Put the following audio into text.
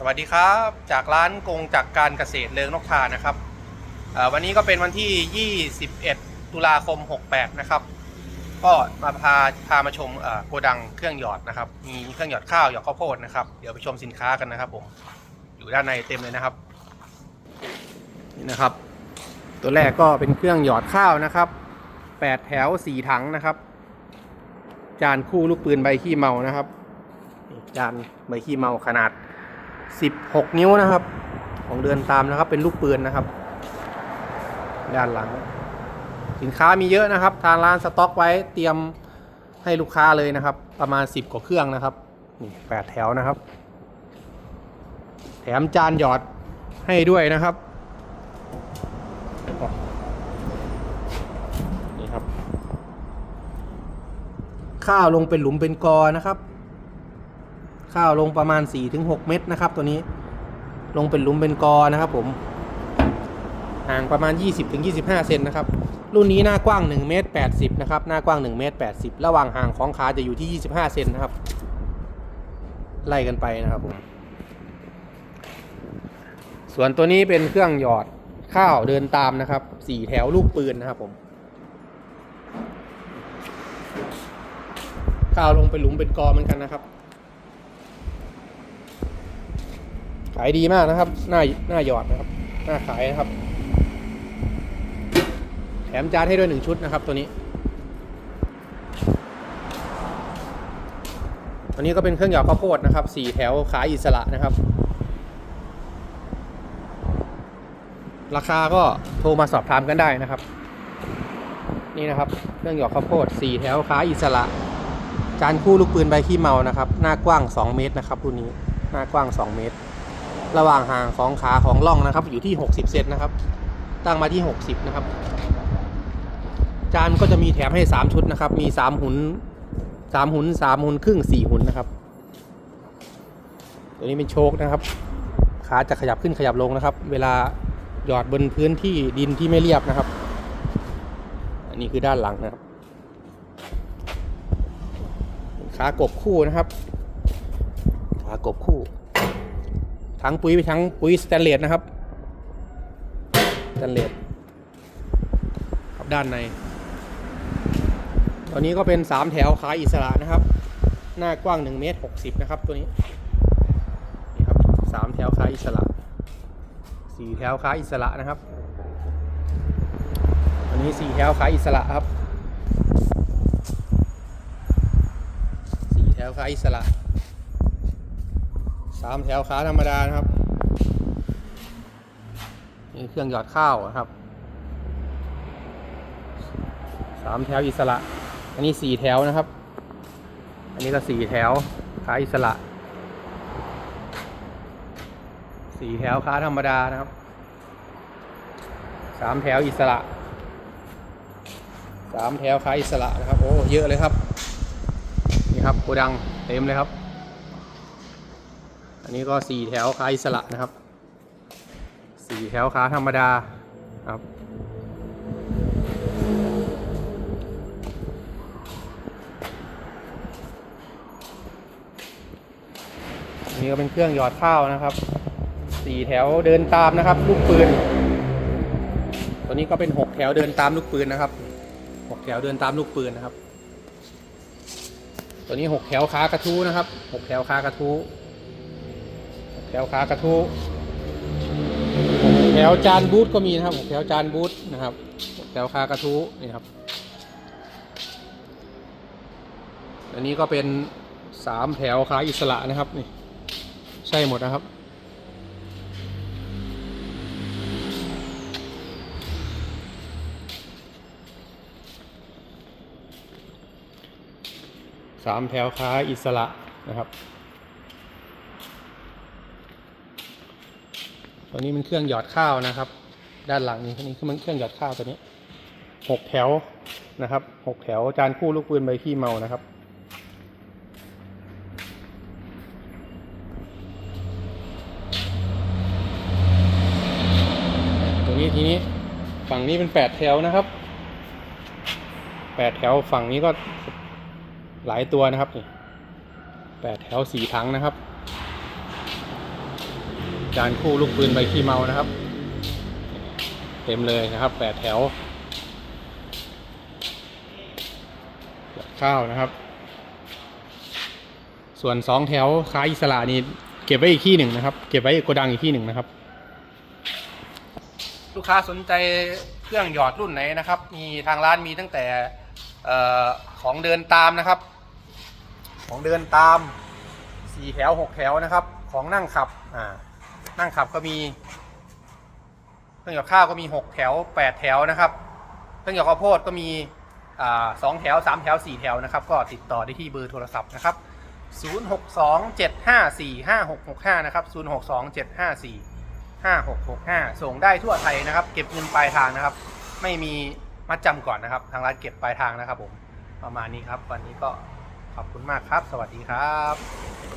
สวัสดีครับ จากร้านกงจากการเกษตรเลิงนกทานะครับวันนี้ก็เป็นวันที่ 21 ตุลาคม 68 นะครับ ก็มาพาพามาชมโกดังเครื่องหยอดนะครับ มีเครื่องหยอดข้าวหยอดข้าวโพดนะครับ เดี๋ยวไปชมสินค้ากันนะครับผม อยู่ด้านในเต็มเลยนะครับ นี่นะครับ ตัวแรกก็เป็นเครื่องหยอดข้าวนะครับ 8 แถว 4 ถังนะครับ จานคู่ลูกปืนใบขี้เมานะครับ จานใบขี้เมาขนาด 16 นิ้วนะครับ ของเดือนตามนะครับ เป็นลูกปืนนะครับ ด้านหลัง สินค้ามีเยอะนะครับ ทางร้านสต็อกไว้เตรียมให้ลูกค้าเลยนะครับ ประมาณ 10 กว่าเครื่องนะครับนี่แปดแถวนะครับ แถมจานหยอดให้ด้วยนะครับนี่ครับ ข้าวลงเป็นหลุมเป็นกอนะครับ ข้าวลงประมาณ 4-6 เม็ดนะครับ ตัวนี้ลงเป็นหลุมเป็นกอนะครับผมห่างประมาณ 20-25 เซนนะครับ รุ่นนี้หน้ากว้าง1เมตร80นะครับหน้ากว้าง1เมตร80 ระหว่างห่างของขาจะอยู่ที่ 25 เซนนะครับ ไล่กันไปนะครับผมส่วนตัวนี้เป็นเครื่องหยอดข้าวเดินตามนะครับสี่แถวลูกปืนนะครับผมข้าวลงเป็นหลุมเป็นกอเหมือนกันนะครับ ขายดีมากนะครับ หน้าหน้าหยอดนะครับ หน้าขายนะครับ แถมจานให้ด้วยหนึ่งชุดนะครับ ตัวนี้ ตัวนี้ก็เป็นเครื่องหยอดข้าวโพดนะครับสี่แถวขายอิสระนะครับ ราคาก็โทรมาสอบถามกันได้นะครับ นี่นะครับเครื่องหยอดข้าวโพดสี่แถวขายอิสระจานคู่ลูกปืนใบขี้เมานะครับ หน้ากว้าง 2 เมตรนะครับรุ่นนี้ หน้ากว้าง 2 เมตร ระหว่างห่างของขาของล่องนะครับ อยู่ที่ 60 เซนนะครับ ตั้งมาที่ 60 นะครับ จานก็จะมีแถมให้ 3 ชุดนะครับ มี 3 หุน3หุน3หุนครึ่ง 4 หุนนะครับ ตัวนี้เป็นโชคนะครับ ขาจะขยับขึ้นขยับลงนะครับ เวลาหยอดบนพื้นที่ดินที่ไม่เรียบนะครับ อันนี้คือด้านหลังนะครับ ขากบคู่นะครับ ขากบคู่ ทั้งปุ๋ยไปทั้งปุ๋ยสแตนเลสนะครับสแตนเลสครับด้านใน ตอนนี้ก็เป็น 3 แถวขายอิสระนะครับ หน้ากว้าง1เมตร60 นะครับตัวนี้นี่ครับสามแถวขายอิสระสี่แถวขายอิสระนะครับอันนี้สี่แถวขายอิสระครับสี่แถวขาอิสระ สามแถวขาธรรมดานะครับนี่เครื่องหยอดข้าวครับสามแถวอิสระ อันนี้สี่แถวนะครับ อันนี้ก็สี่แถวขาอิสระสี่แถวขาธรรมดานะครับสามแถวอิสระสามแถวขาอิสระนะครับโอ้เยอะเลยครับนี่ครับโกดังเต็มเลยครับ อันนี้ก็สี่แถวขาอิสระนะครับสี่แถวขาธรรมดาครับนนี้ก็เป็นเครื่องหยอดข้าวนะครับสี่แถวเดินตามนะครับ ลูกปืน ตัวนี้ก็เป็นหกแถวเดินตามลูกปืนนะครับหกแถวเดินตามลูกปืนนะครับ ตัวนี้หกแถวขากระทู้นะครับหกแถวขากระทู้ แถวขากระทู้แถวจานบูทก็มีนะครับแถวจานบูทนะครับแถวขากระทู้นี่ครับ อันนี้ก็เป็นสามแถวขาอิสระนะครับนี่ใช่หมดนะครับ สามแถวค้าอิสระนะครับ ตัวนี้มันเครื่องหยอดข้าวนะครับ ด้านหลังนี้ตัวนี้คือมันเครื่องหยอดข้าวตัวนี้หกแถวนะครับหกแถวจานคู่ลูกปืนใบขี้เมานะครับ ตัวนี้ทีนี้ฝั่งนี้เป็นแปดแถวนะครับแปดแถวฝั่งนี้ก็หลายตัวนะครับนี่แปดแถวสี่ถังนะครับ จานคู่ลูกปืนใบขี้เมานะครับ เต็มเลยนะครับแปดแถวข้าวนะครับ ส่วนสองแถวค้าอิสระนี่เก็บไว้อีกที่หนึ่งนะครับ เก็บไว้โกดังอีกที่หนึ่งนะครับ ลูกค้าสนใจเครื่องหยอดรุ่นไหนนะครับ มีทางร้านมีตั้งแต่ของเดินตามนะครับ ของเดินตามสี่แถวหกแถวนะครับ ของนั่งขับอ่า นั่งขับก็มีเครื่องหยอดข้าวก็มีหกแถวแปดแถวนะครับเครื่องหยอดข้าวโพดก็มีสองแถวสามแถวสี่แถวนะครับ ก็ติดต่อได้ที่เบอร์โทรศัพท์นะครับ 0627545665 นะครับ 062754 5665 ส่งได้ทั่วไทยนะครับ เก็บเงินปลายทางนะครับ ไม่มีมัดจำก่อนนะครับ ทางร้านเก็บปลายทางนะครับผม ประมาณนี้ครับ วันนี้ก็ขอบคุณมากครับ สวัสดีครับ